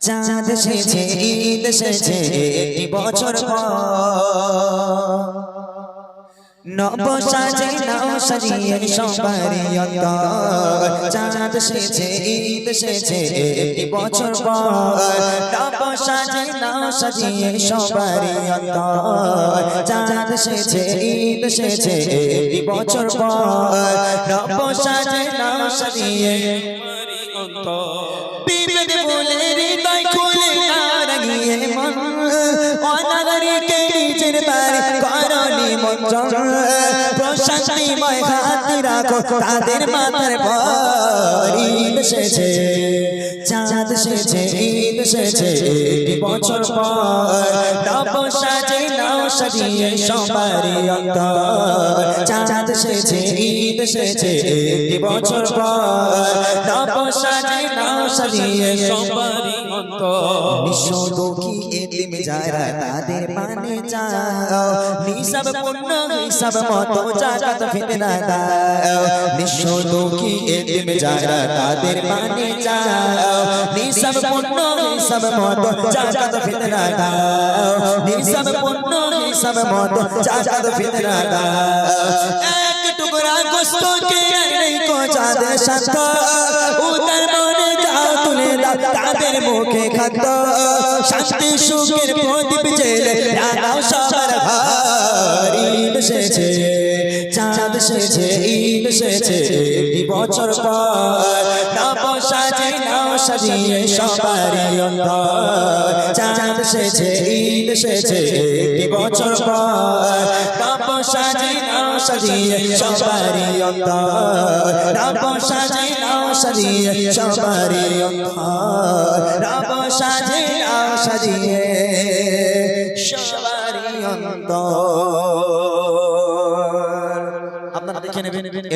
চাঁদ এসেছে ঈদ এসেছে একটি বছর নব সাজে নাও সাজিয়ে অন্তর। চাঁদ এসেছে ঈদ এসেছে একটি বছর নব সাজে নাও সাজিয়ে অন্তর। চাঁদ এসেছে ঈদ এসেছে একটি বছর নব সাজে নাও সাজিয়ে করণি মন্ত্র প্রশান্তিময় হাত রাখো, তাদের মাথার পর এসেছে চাঁদ এসেছে ঈদ এসেছে বছর পর নব সাজে নাও সাজিয়ে সবারই অন্তর। চাঁদ এসেছে ঈদ এসেছে বছর পর নব নাও সাজিয়ে সবারই তাদের মানে চাও। নিসব পুণ্য হিসাব মতো জাগাত ফিতনা দাও। নিঃস্ব দুঃখী এতিম যারা তাদের মানে চাও। নিসব পুণ্য হিসাব মতো জাগাত ফিতনা দাও। নিসব পুণ্য হিসাব মতো জাগাত ফিতনা দাও। এক টুকরা গোস্ত কে নেই কো চাঁদ সাত উদার মনে যাও তুলে দাও তাদের মুখে খাদ্য। শান্তি সুখের প্রদীপ জেলে লাগাও সবার ঈদ এসেছে এসেছে, ঈদ এসেছে একটি বছর পর। নব সাজে নাও সাজিয়ে সবারই অন্তর। চাঁদ এসেছে, ঈদ এসেছে একটি বছর পর। নব সাজে নাও সাজিয়ে সবারই অন্তর। নব সাজে নাও সাজিয়ে সবারই অন্তর। নব সাজে নাও সাজিয়ে সবারই